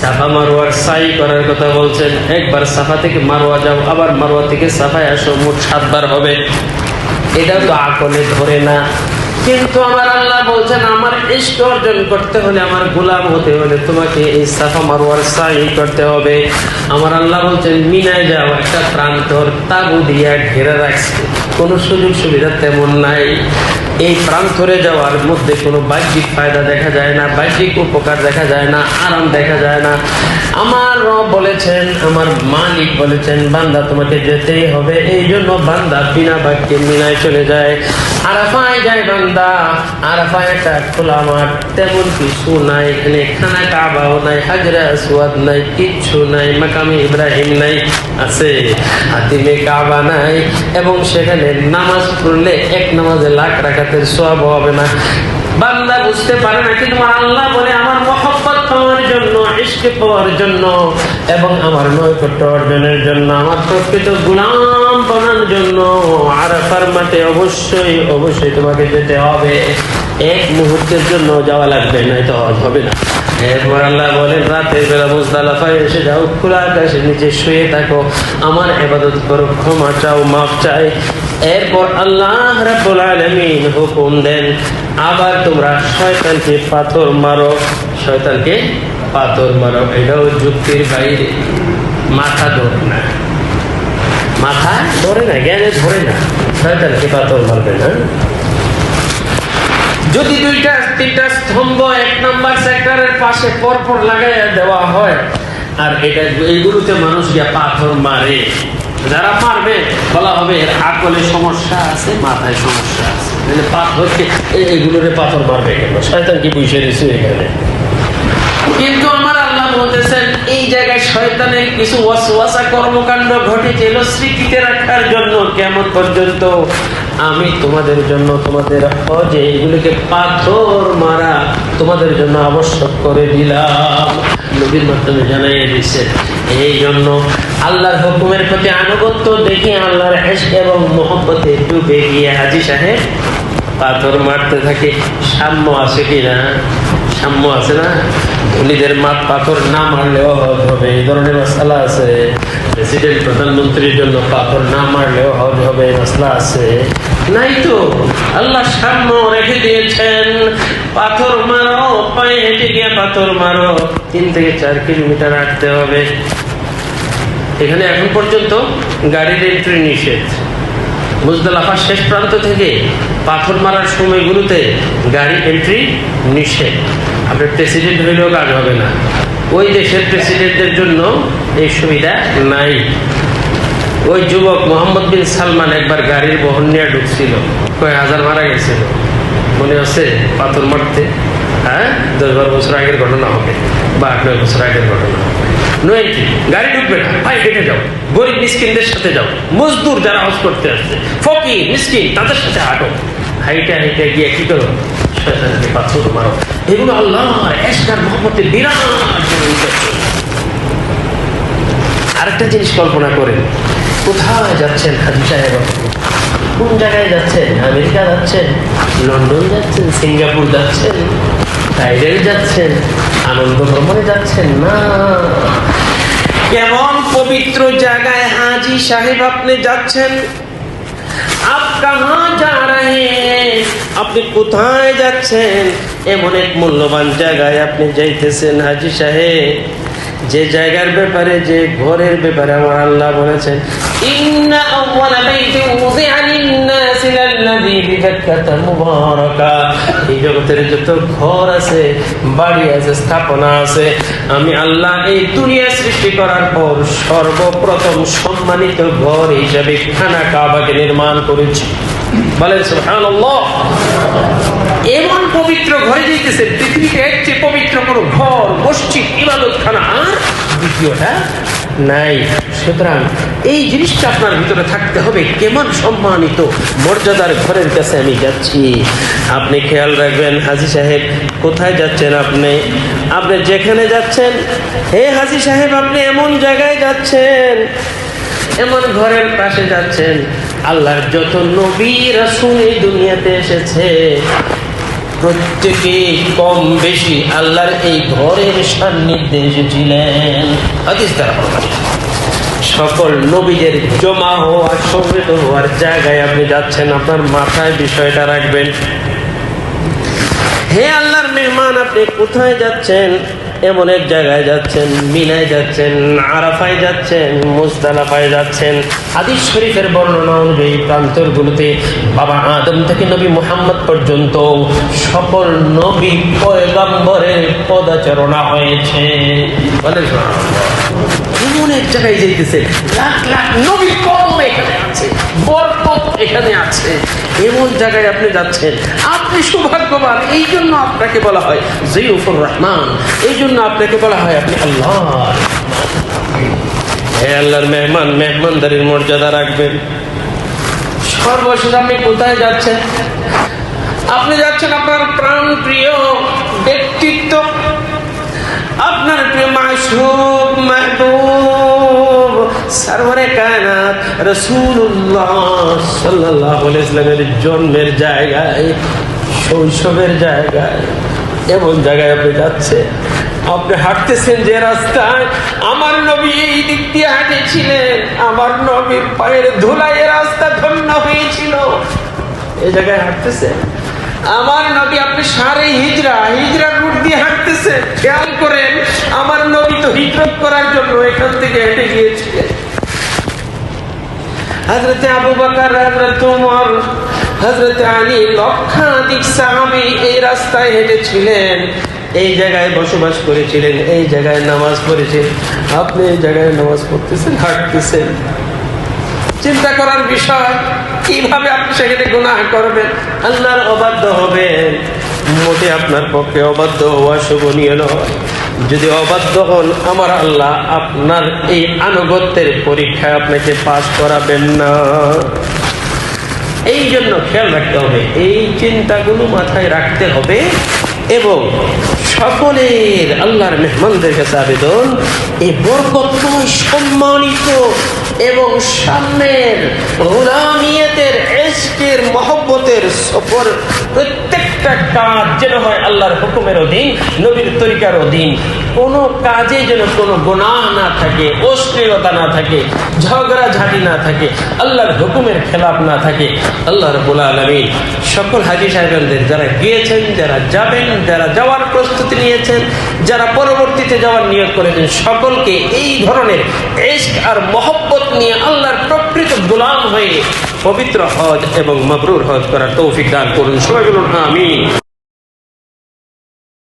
সাফা মারোয়ার সাই করার কথা বলছেন। একবার সাফা থেকে মারোয়া যাও, আবার মারোয়া থেকে সাফায় আসো, মোট সাতবার হবে। এটা তো আকলে ধরে না। কিন্তু আমার আল্লাহ বলছেন, আমার ইষ্ট অর্জন করতে হলে, আমার গোলাম হতে হলে তোমাকে এই সাফা মারোয়ার সাই করতে হবে। আমার আল্লাহ বলছেন, মিনায় যাও, একটা প্রান্তর তাবু দিয়া ঘেরা রাখছে। কোনো সুযোগ সুবিধা তেমন নাই। এই প্রান্তরে যাওয়ার মধ্যে কোনো বাহ্যিক ফায়দা দেখা যায় না, বাহ্যিক উপকার দেখা যায় না, আরাম দেখা যায় না। আমার বলেছেন, আমার মালিক বলেছেন, বান্দা তোমাকে যেতেই হবে। এই জন্য বান্দা বিনা বাক্যে মিনায় চলে যায়। আরাফায় যায় বান্দা, আরাফায় একটা খোলা মাঠ, তেমন কিছু নাই এখানে। খানা কাবাও নাই, হাজরা সুয়াদ নাই, কিচ্ছু নাই, মাকামি ইব্রাহিম নাই, আছে। হাতিমে কাবা নাই। এবং সেখানে নামাজ পড়লে এক নামাজে লাখ রাখাতের সব হবে না। বান্দা বুঝতে পারে না, কিন্তু আল্লাহ বলে, আমার মহব্বত পাওয়ার জন্য ইস্কে পাওয়ার জন্য এবং আমার নৈকট্য অর্জনের জন্য। আমার প্রকৃত গুলাম বানার জন্য আরাফার মাঠে অবশ্যই অবশ্যই তোমাকে যেতে হবে। এক মুহূর্তের জন্য যাওয়া লাগবে না তো হবে না। এরপর আল্লাহ বলেন, রাতের বেলা মুজদালাফায় এসে যাও, খোলা আকাশের নিচে শুয়ে থাকো। আমার এবাদত করো, ক্ষমা চাও মাপ চাই। এরপর আল্লাহ রাব্বুল আলামিন হুকুম দেন, আবার তোমরা শয়তানকে পাথর মারো। শয়তানকে পাথর মারো, এটাও যুক্তির বাইরে। মাথা ধর না। মাথা ধরে না জ্ঞানে ধরে না শয়তানকে পাথর মারবে না যদি দুইটা, তিনটা স্তম্ভ এক নাম্বার সেক্টরের পাশে পরপর লাগাইয়া দেওয়া হয়, আর এটা এইগুলোতে মানুষ গিয়া পাথর মারে। যারা মারবে, বলা হবে এর আকলে সমস্যা আছে, মাথায় সমস্যা আছে। পাথরকে এগুলোরে পাথর মারবে কেন? শয়তান কি বুঝে দিচ্ছে এখানে? কিন্তু আমার আল্লাহ বলতেছেন এই জায়গায় শয়তানের কিছু ওয়াসওয়াসা কর্মকাণ্ড ঘটেছিল স্মৃতিতে রাখার জন্য কেমন পর্যন্ত? আমি তোমাদের জন্য তোমাদের হজে এগুলিকে পাথর মারা তোমাদের জন্য আবশ্যক করে দিলাম। নবীর মাধ্যমে জানাইয়ে দিচ্ছে এই জন্য আল্লাহর হুকুমের প্রতি আনুগত্য দেখে আল্লাহর হেসে এবং মোহব্বতে ডুবে গিয়ে হাজি সাহেব পাথর মারতে থাকে। সাম্য আছে কি না সাম্য আছে না? ধনীদের মাঠ পাথর না মারলেও হজ হবে। এই ধরনের মশলা আছে। প্রেসিডেন্ট প্রধানমন্ত্রীর জন্য পাথর না মারলেও হজ হবে। মশলা আছে। নাই তো? আল্লাহ সাম্য রেখে দিয়েছেন। পাথর মারো, পায়ে হেঁটে গিয়ে পাথর মারো। তিন থেকে চার কিলোমিটার হাঁটতে হবে। এখানে এখন পর্যন্ত গাড়ির এন্ট্রি নিষেধ। মুজদালাফার শেষ প্রান্ত থেকে পাথর মারার সময়গুলোতে গাড়ি এন্ট্রি নিষেধ। আপনার প্রেসিডেন্ট হইলেও কাজ হবে না। ওই দেশের প্রেসিডেন্টদের জন্য এই সুবিধা নাই। ওই যুবক মোহাম্মদ বিন সালমান একবার গাড়ির বহন নিয়ে ঢুকছিল। কয়েক হাজার মারা গেছিল। মনে আছে পাথর মারতে? হ্যাঁ? দশ বারো বছর আগের ঘটনা হবে। বা আট নয় বছর আগের ঘটনা গাড়ি ঢুকবে না? ভাই, হেঁটে যাও। গরিব মিসকিনদের সাথে যাও। মজদুর যারা হজ করতে আসছে মিসকিন, তাদের সাথে হাঁটো। গিয়ে কি করো? পাথর মারো। এগুলো আল্লাহ এসকার মোহাম্মতের বিরাট আরেকটা জিনিস কল্পনা করেন। কোথায় যাচ্ছেন হাজি সাহেব? কোন জায়গায় যাচ্ছেন? আমেরিকা যাচ্ছেন? লন্ডন যাচ্ছেন? সিঙ্গাপুর যাচ্ছেন? থাইল্যান্ড যাচ্ছেন? আনন্দ ভ্রমণে যাচ্ছেন? না। কেমন পবিত্র জায়গায় হাজি সাহেব আপনি যাচ্ছেন? আপনি কোথায় যাচ্ছেন? এমন এক মূল্যবান জায়গায় আপনি যাইতেছেন হাজি সাহেব। যে জায়গার ব্যাপারে, যে ঘরের ব্যাপারে আমার আল্লাহ বলেছেন এই জগতের যত ঘর আছে, বাড়ি আছে, স্থাপনা আছে, আমি আল্লাহ এই দুনিয়া সৃষ্টি করার পর সর্বপ্রথম সম্মানিত ঘর হিসাবে খানা কাবাকে নির্মাণ করেছি। বলেন, সুবহানাল্লাহ। এমন পবিত্র ঘরে যেতেছে পৃথিবীতে একটি পবিত্র কোনো ঘর, মসজিদ ইবাদত খানা দ্বিতীয়টা নাই। সুতরাং এই জিনিসটা আপনার ভিতরে থাকতে হবে। কেমন সম্মানিত মর্যাদার ঘরের কাছে আমি যাচ্ছি। আপনি খেয়াল রাখবেন, হাজি সাহেব, কোথায় যাচ্ছেন আপনি? আপনি যেখানে যাচ্ছেন, হে হাজি সাহেব, আপনি এমন জায়গায় যাচ্ছেন, এমন ঘরের পাশে যাচ্ছেন। আল্লাহর যত নবী এই দুনিয়াতে এসেছে। প্রত্যেকে কম বেশি আল্লাহর এই ঘরের সান্নিধ্যে এসেছিলেন। সকল নবীদের জমা হওয়ার সমৃদ্ধ হওয়ার জায়গায় আপনি যাচ্ছেন, আপনার মাথায় বিষয়টা রাখবেন। হে আল্লাহর মেহমান, আপনি কোথায় যাচ্ছেন? এমন এক জায়গায় যাচ্ছেন, মিনায় যাচ্ছেন, আরাফায় যাচ্ছেন মুস্তালাফায় যাচ্ছেন। হাদিস শরীফের বর্ণনা অনুযায়ী প্রান্তরগুলোতে বাবা আদম থেকে নবী মোহাম্মদ পর্যন্ত সকল নবী পয়গম্বরের পদাচরণা হয়েছে। এমন এক জায়গায় যাইতেছে, লাখ লাখ নবী কম এখানে এখানে আছে। এমন জায়গায় আপনি যাচ্ছেন, আপনি সৌভাগ্যবান, এই জন্য আপনাকে বলা হয় জিউফুর রহমান, এই জন্য আপনাকে বলা হয় আপনি আল্লাহ। হে আল্লাহর মেহমান, মেহমানদারির মর্যাদা রাখবেন। সর্বশেষ আপনি কোথায় যাচ্ছেন? আপনি যাচ্ছেন আপনার প্রাণ প্রিয় ব্যক্তিত্ব, আপনার প্রিয় মাসুক মাহবুব। জন্মের জায়গায়, শৈশবের জায়গায়, এমন জায়গায় আপনি যাচ্ছেন। আপনি হাঁটতেছেন যে রাস্তায়, আমার নবী এই দিক দিয়ে হাঁটেছিলেন, আমার নবীর পায়ের ধুলায় রাস্তা ধন্য হয়েছিল। এই জায়গায় হাঁটতেছে আমার নবী আপনি সারে হিজরা হিজরা রুট দিয়ে হাঁটতেছে খেয়াল করেন হিজরত করার জন্য এখান থেকে হেঁটে গিয়েছিলেন। চিন্তা করার বিষয়, কীভাবে আপনি সেখানে গুনাহ করবেন? আল্লাহর অবাধ্য হবেন। মোটে আপনার পক্ষে অবাধ্য হওয়া শোভনীয় নয়। যদি অবাধ্য হন আমার আল্লাহ, আপনার এই আনুগত্যের পরীক্ষায় আপনাকে পাশ করাবেন না। এই জন্য খেয়াল রাখতে হবে, এই চিন্তাগুলো মাথায় রাখতে হবে এবং সকলের আল্লাহর মেহমানদের কাছে আবেদন, এই বরকতময় সম্মানিত এবং সামনের গোলামিয়তের এসকের মহব্বতের সফর প্রত্যেকটা কাজ যেন হয় আল্লাহর হুকুমের অধীন, নবীর তরিকার অধীন। কোনো কাজে যেন কোনো গোনাহ না থাকে, অশ্লীলতা না থাকে ঝগড়া ঝাঁটি না থাকে, আল্লাহর হুকুমের খেলাপ না থাকে। আল্লাহ রবুল আলমী সকল হাজি সাহেবদের যারা গিয়েছেন, যারা যাবেন, যারা যাওয়ার প্রস্তুতি নিয়েছেন যারা পরবর্তীতে যাওয়ার নিয়োগ করেছেন, সকলকে এই ধরনের এস্ক আর মহব্বত নিয়ে আল্লাহর প্রকৃত গোলাম হয়ে পবিত্র হজ এবং মবরুর হজ করার তৌফিক দান করুন। সবাই বলুন আমি